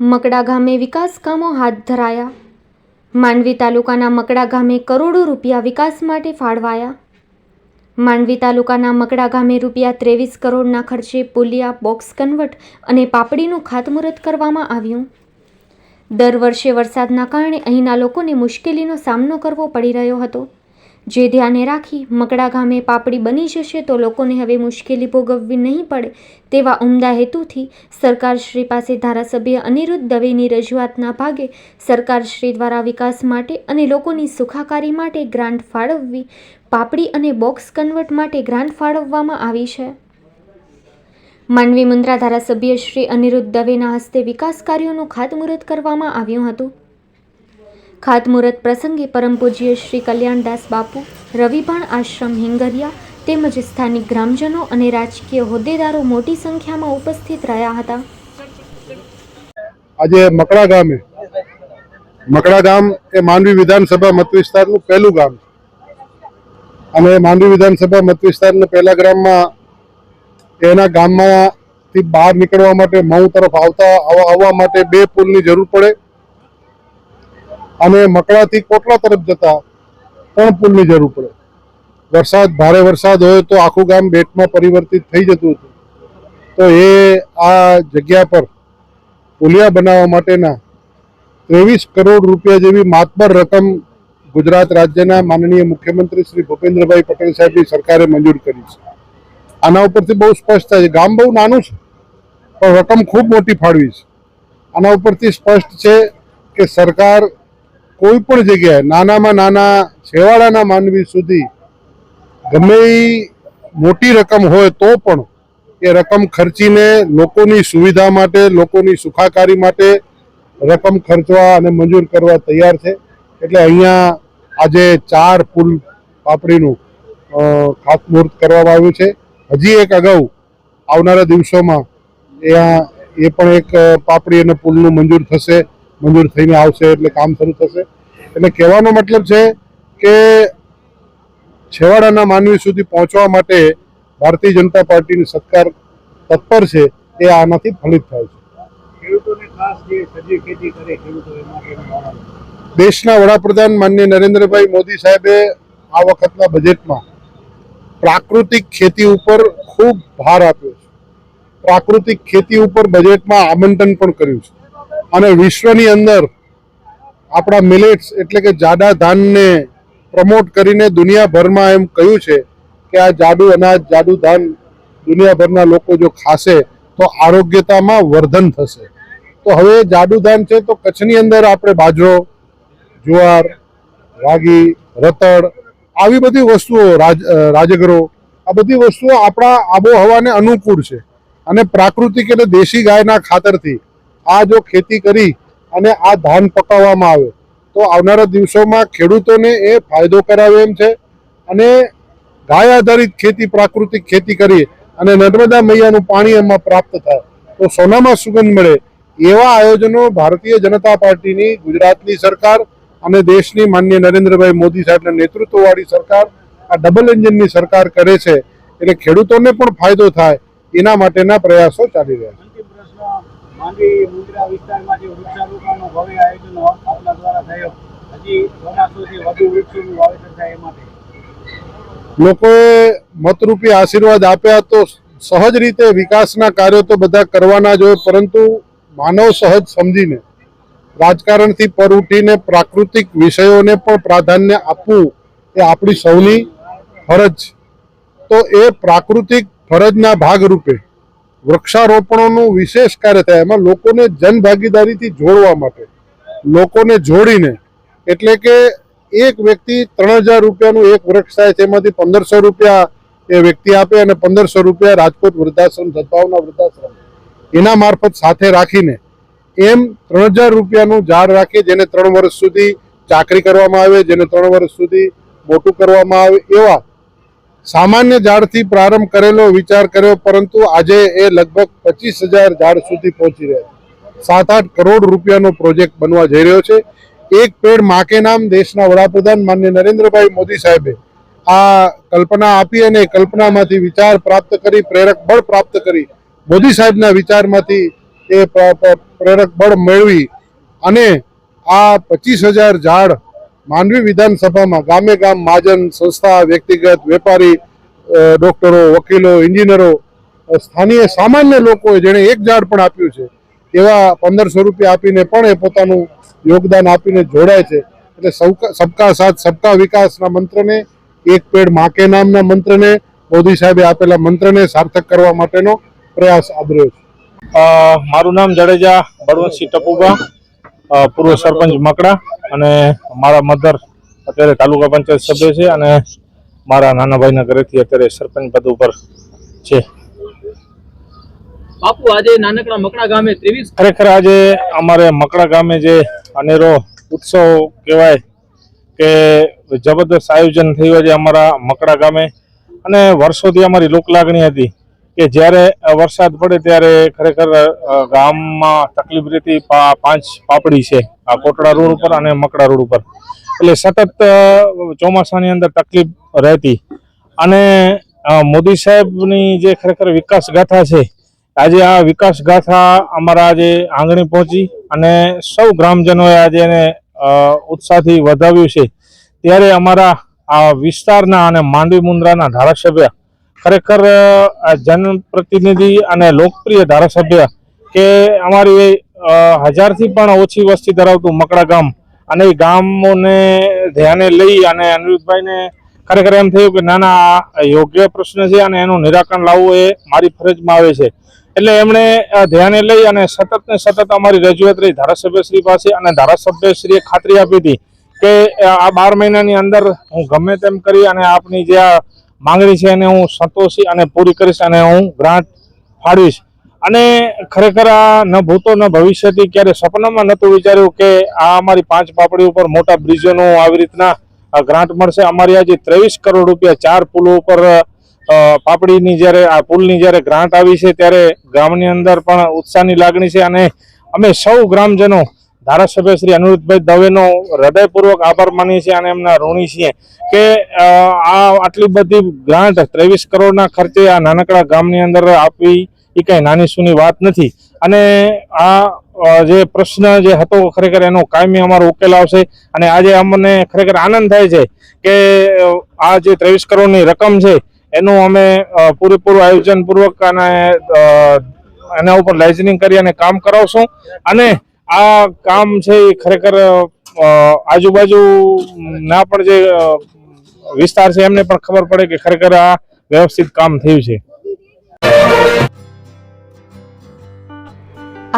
મકડા ગામે વિકાસ કામો હાથ ધરાયા. માંડવી તાલુકાના મકડા ગામે કરોડો રૂપિયા વિકાસ માટે ફાળવાયા. માંડવી તાલુકાના મકડા ગામે રૂપિયા ત્રેવીસ કરોડના ખર્ચે પુલિયા બોક્સ કન્વર્ટ અને પાપડીનું ખાતમુહૂર્ત કરવામાં આવ્યું. દર વર્ષે વરસાદના કારણે અહીંના લોકોને મુશ્કેલીનો સામનો કરવો પડી રહ્યો હતો. જે ધ્યાને રાખી મકડા ગામે પાપડી બની જશે તો લોકોને હવે મુશ્કેલી ભોગવવી નહીં પડે તેવા ઉમદા હેતુથી સરકારશ્રી પાસે ધારાસભ્ય અનિરુદ્ધ દવેની રજૂઆતના ભાગે સરકારશ્રી દ્વારા વિકાસ માટે અને લોકોની સુખાકારી માટે ગ્રાન્ટ ફાળવવી, પાપડી અને બોક્સ કન્વર્ટ માટે ગ્રાન્ટ ફાળવવામાં આવી છે. માંડવી મુન્દ્રા ધારાસભ્ય શ્રી અનિરુદ્ધ દવેના હસ્તે વિકાસ કાર્યોનું ખાતમુહૂર્ત કરવામાં આવ્યું હતું. ખાતમુહૂર્ત પ્રસંગે પરમ પૂજ્ય શ્રી કલ્યાણદાસ બાપુ, રવિભાણ આશ્રમ હિંગરિયા તેમજ સ્થાનિક ગ્રામજનો અને રાજકીય હોદ્દેદારો મોટી સંખ્યામાં ઉપસ્થિત રહ્યા હતા. આજે મકડા ગામે, મકડા ગામ એ માંડવી વિધાનસભા મત વિસ્તારનું પહેલું ગામ અને માંડવી વિધાનસભા મત વિસ્તારના પહેલા ગ્રામમાં એના ગામમાંથી બહાર નીકળવા માટે મઉ તરફ આવતા આવવા માટે બે પુલની જરૂર પડે. અને મકડાથી કોટલા તરફ જતા પણ પુલની જરૂર પડે. વરસાદ, ભારે વરસાદ હોય તો આખું ગામ બેટમાં પરિવર્તિત થઈ જતું હતું. તો એ આ જગ્યા પર પુલિયા બનાવવા માટેના ત્રેવીસ કરોડ રૂપિયા જેવી માતબર રકમ ગુજરાત રાજ્યના માનનીય મુખ્યમંત્રી શ્રી ભૂપેન્દ્રભાઈ પટેલ સાહેબની સરકારે મંજૂર કરી છે. આના ઉપરથી બહુ સ્પષ્ટ થાય છે. ગામ બહુ નાનું છે, પણ રકમ ખૂબ મોટી ફાળવી છે. આના ઉપરથી સ્પષ્ટ છે કે સરકાર કોઈ પણ જગ્યાએ, નાનામાં નાના છેવાડાના માનવી સુધી ગમે મોટી રકમ હોય તો પણ એ રકમ ખર્ચીને લોકોની સુવિધા માટે, લોકોની સુખાકારી માટે રકમ ખર્ચવા અને મંજૂર કરવા તૈયાર છે. એટલે અહીંયા આજે ચાર પુલ પાપડીનું ખાતમુહૂર્ત કરવામાં આવ્યું છે. હજી એક અગાઉ આવનારા દિવસોમાં એ પણ એક પાપડી અને પુલનું મંજૂર થશે, મંજૂર થઈને આવશે એટલે કામ શરૂ થશે. એટલે કહેવાનો મતલબ છે કે છેવાડાના માનવી સુધી પહોંચવા માટે ભારતીય જનતા પાર્ટીની સરકાર તત્પર છે એ આનાથી ફલિત થાય છે. દેશના વડાપ્રધાન માન્ય નરેન્દ્રભાઈ મોદી સાહેબે આ વખતના બજેટમાં પ્રાકૃતિક ખેતી ઉપર ખૂબ ભાર આપ્યો છે. પ્રાકૃતિક ખેતી ઉપર બજેટમાં આમંત્રણ પણ કર્યું છે. અને વિશ્વની અંદર આપણા મિલેટ્સ એટલે કે જાડા ધાનને પ્રમોટ કરીને દુનિયાભરમાં એમ કહ્યું છે કે આ જાડુ અનાજ, જાડુ ધાન દુનિયાભરના લોકો જો ખાશે તો આરોગ્યતામાં વર્ધન થશે. તો હવે જાડુ ધાન છે તો કચ્છની અંદર આપણે બાજરો, જુવાર રાગી રતડ આવી બધી વસ્તુઓ રાજગરો, આ બધી વસ્તુઓ આપણા આબોહવાને અનુકૂળ છે. અને પ્રાકૃતિક એટલે દેશી ગાયના ખાતરથી આ જો ખેતી કરી અને આ ધાન પકાવવામાં આવે. તો આવનારા દિવસોમાં ખેડૂતોને એ ફાયદો કરાવે એમ છે. અને ગાય આધારિત ખેતી, પ્રાકૃતિક ખેતી કરી અને નર્મદા મૈયાનું પાણી એમાં પ્રાપ્ત થાય, તો સોનામાં સુગંધ મળે. એવા આયોજનો ભારતીય જનતા પાર્ટીની, ગુજરાતની સરકાર અને દેશની માન્ય નરેન્દ્રભાઈ મોદી સાહેબના નેતૃત્વવાળી સરકાર, આ ડબલ એન્જિનની સરકાર કરે છે. એટલે ખેડૂતોને પણ ફાયદો થાય. એના માટેના પ્રયાસો ચાલી રહ્યા છે. માંડવી મુન્દ્રા વિસ્તારમાં જે વૃક્ષારોપણનું ભવ્ય આયોજન આપના દ્વારા થયો. હજી ચોમાસુથી વધુ વૃક્ષોનું વાવેતર થાય એ માટે. લોકોએ મતરૂપી આશીર્વાદ આપ્યા તો સહજ રીતે વિકાસના કાર્યો તો બધા કરવાના જ હોય, પરંતુ માનવ સહજ સમજીને, રાજકારણથી પર ઉઠીને પ્રાકૃતિક વિષયોને પણ પ્રાધાન્ય આપવું એ આપણી સૌની ફરજ તો એ પ્રાકૃતિક ફરજના ભાગરૂપે વૃક્ષારોપણોનું વિશેષ કાર્ય થાય. એમાં લોકોને જનભાગીદારીથી જોડવા માટે, લોકોને જોડીને. એટલે કે એક વ્યક્તિ ત્રણ હજાર રૂપિયાનું એક વૃક્ષ થાય તેમાંથી પંદરસો રૂપિયા એ વ્યક્તિ આપે અને પંદરસો રૂપિયા રાજકોટ વૃદ્ધાશ્રમ સદભાવના વૃદ્ધાશ્રમ એના મારફત સાથે રાખીને એમ ત્રણ હજાર રૂપિયાનું ઝાડ રાખી, જેને ત્રણ વર્ષ સુધી ચાકરી કરવામાં આવે, જેને ત્રણ વર્ષ સુધી મોટું કરવામાં આવે એવા સામાન્ય ઝાડથી પ્રારંભ કરેલો વિચાર કર્યો, પરંતુ આજે એ લગભગ પચીસ હજાર ઝાડ સુધી પહોંચી રહ્યા સાત આઠ કરોડ રૂપિયાનો પ્રોજેક્ટ બનવા જઈ રહ્યો છે. એક પેડ માકે નામ દેશના વડાપ્રધાન માન્ય નરેન્દ્રભાઈ મોદી સાહેબે આ કલ્પના આપી અને કલ્પનામાંથી વિચાર પ્રાપ્ત કરી, પ્રેરક બળ પ્રાપ્ત કરી, મોદી સાહેબના વિચારમાંથી એ પ્રેરક બળ મેળવી અને આ પચીસ હજાર ઝાડ માંડવી વિધાનસભામાં ગામે ગામ મહાજન સંસ્થા વ્યક્તિગત વેપારી ડોક્ટરો વકીલો એન્જિનિયરો અ, સ્થાનીય સામાન્ય લોકોએ જેણે એક ઝાડ પણ આપ્યું છે એવા પંદરસો રૂપિયા આપીને પણ એ પોતાનું યોગદાન આપીને જોડાય છે. એટલે સબકા સાથ સબકા વિકાસના મંત્રને એક પેડ માકે નામના મંત્રને મોદી સાહેબે આપેલા મંત્રને સાર્થક કરવા માટેનો પ્રયાસ આદર્યો છે. મારું નામ જાડેજા બળવંતસિંહ ટપુબા પૂર્વ સરપંચ મકડા અને મારા મધર અત્યારે તાલુકા પંચાયત સભ્ય છે અને મારા નાના ભાઈના ઘરેથી અત્યારે સરપંચ પદ ઉપર છે. બાપુ આજે નાનકડા મકડા ગામે ત્રેવીસ ખરેખર આજે અમારે મકડા ગામે જે અનેરો ઉત્સવ કહેવાય કે જબરદસ્ત આયોજન થયું છે અમારા મકડા ગામે અને વર્ષોથી અમારી લોકલાગણી હતી. કે જ્યારે વરસાદ પડે ત્યારે ખરેખર ગામમાં તકલીફ રહેતી પાંચ પાપડી છે. આ કોટડા રોડ ઉપર અને મકડા રોડ ઉપર. એટલે સતત ચોમાસાની અંદર તકલીફ રહેતી. અને મોદી સાહેબની જે ખરેખર વિકાસ ગાથા છે, આજે આ વિકાસ ગાથા અમારા આજે આંગણી પહોંચી અને સૌ ગ્રામજનોએ આજે એને ઉત્સાહથી વધાવ્યું છે. ત્યારે અમારા આ વિસ્તારના અને માંડવી મુન્દ્રાના ધારાસભ્ય ખરેખર જનપ્રતિનિધિ અને લોકપ્રિય ધારાસભ્ય કે અમારી હજારથી પણ ઓછી વસ્તી ધરાવતું મકડા ગામ અને એ ગામોને ધ્યાને લઈ અને અનિરુદ્ધભાઈને ખરેખર એમ થયું કે ના ના, આ યોગ્ય પ્રશ્ન છે અને એનું નિરાકરણ લાવવું એ મારી ફરજમાં આવે છે. એટલે એમણે ધ્યાને લઈ અને સતત ને સતત અમારી રજૂઆત રહી. ધારાસભ્યશ્રી પાસે અને ધારાસભ્યશ્રીએ ખાતરી આપી હતી કે આ બાર મહિનાની અંદર હું ગમે તેમ કરી અને આપની જે આ માંગણી છે એને હું સંતોષી અને પૂરી કરીશ અને હું ગ્રાન્ટ ફાળવીશ. અને ખરેખર આ ન ભૂતો ન ભવિષ્યથી ક્યારે સપનામાં નહોતું વિચાર્યું કે આ અમારી પાંચ પાપડી ઉપર મોટા બ્રિજોનું આવી રીતના ગ્રાન્ટ મળશે. અમારી આજે ત્રેવીસ કરોડ રૂપિયા ચાર પુલો ઉપર પાપડીની જ્યારે, આ પુલની જ્યારે ગ્રાન્ટ આવી છે ત્યારે ગામની અંદર પણ ઉત્સાહની લાગણી છે અને અમે સૌ ગ્રામજનો ધારાસભ્ય શ્રી અનિરુદ્ધભાઈ દવેનો હૃદયપૂર્વક આભાર માનીએ છીએ અને એમના ઋણી છીએ કે આ આટલી બધી ગ્રાન્ટ ત્રેવીસ કરોડના ખર્ચે આ નાનકડા ગામની અંદર આપવી એ કઈ નાની સૂની વાત નથી. અને આ જે પ્રશ્ન જે હતો ખરેખર એનો કાયમી અમારો ઉકેલ આવશે અને આજે અમને ખરેખર આનંદ થાય છે કે આ જે ત્રેવીસ કરોડની રકમ છે એનું અમે પૂરેપૂરું આયોજનપૂર્વક અને એના ઉપર લાઇઝનિંગ કરી અને કામ કરાવશું. અને આ કામ છે એ ખરેખર આજુબાજુ ના પણ જે વિસ્તાર છે એમને પણ ખબર પડે કે ખરેખર આ વ્યવસ્થિત કામ થયું છે.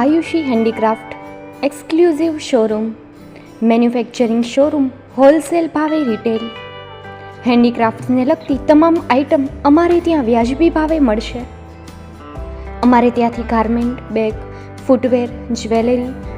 Ayushi handicraft exclusive showroom, manufacturing showroom, wholesale ભાવે રિટેલ. હેન્ડીક્રાફ્ટ્સને લગતી તમામ આઇટમ અમારે ત્યાં વ્યાજબી ભાવે મળશે. અમારે ત્યાંથી garment, bag, footwear, jewellery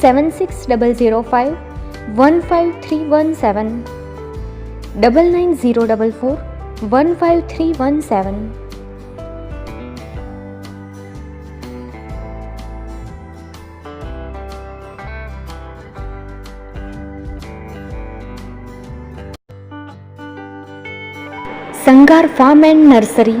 Seven six double zero five one five three one seven double nine zero double four one five three one seven Sangar farm and nursery